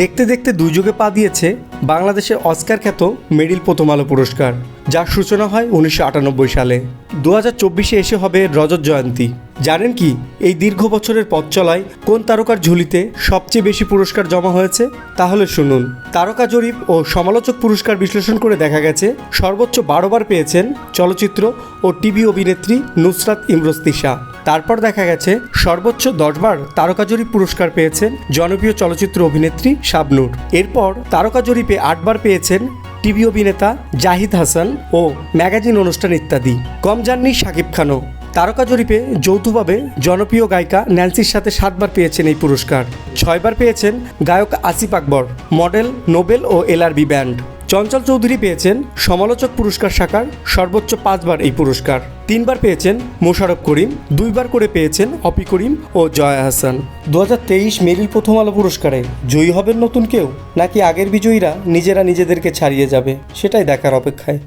দেখতে দেখতে দুই যুগে পা দিয়েছে বাংলাদেশের অস্কার খ্যাত মেরিল প্রথম আলো পুরস্কার, যার সূচনা হয় উনিশশো আটানব্বই সালে। দু হাজার চব্বিশে এসে হবে রজত জয়ন্তী। জানেন কি, এই দীর্ঘ বছরের পথ চলায় কোন তারকার ঝুলিতে সবচেয়ে বেশি পুরস্কার জমা হয়েছে? তাহলে শুনুন। তারকা জরিপ ও সমালোচক পুরস্কার বিশ্লেষণ করে দেখা গেছে, সর্বোচ্চ বারোবার পেয়েছেন চলচ্চিত্র ও টিভি অভিনেত্রী নুসরাত ইমরোস্তিশা তারপর দেখা গেছে সর্বোচ্চ দশবার তারকা জরিপ পুরস্কার পেয়েছেন জনপ্রিয় চলচ্চিত্র অভিনেত্রী শাবনূর। এরপর তারকা জরিপে আটবার পেয়েছেন টিভি অভিনেতা জাহিদ হাসান ও ম্যাগাজিন অনুষ্ঠান ইত্যাদি। কম যাননি শাকিব খানও। তারকা জরিপে যৌথভাবে জনপ্রিয় গায়িকা ন্যান্সির সাথে সাতবার পেয়েছেন এই পুরস্কার। ছয়বার পেয়েছেন গায়ক আসিফ আকবর, মডেল নোবেল ও এলআরবি ব্যান্ড। চঞ্চল চৌধুরী পেয়েছেন সমালোচক পুরস্কার শাখার সর্বোচ্চ পাঁচবার এই পুরস্কার। তিনবার পেয়েছেন মোশারফ করিম, দুইবার করে পেয়েছেন অপি করিম ও জয়া হাসান। দু হাজার তেইশ মেরিল প্রথম আলো পুরস্কারে জয়ী হবেন নতুন কেউ, নাকি আগের বিজয়ীরা নিজেরা নিজেদেরকে ছাড়িয়ে যাবে, সেটাই দেখার অপেক্ষায়।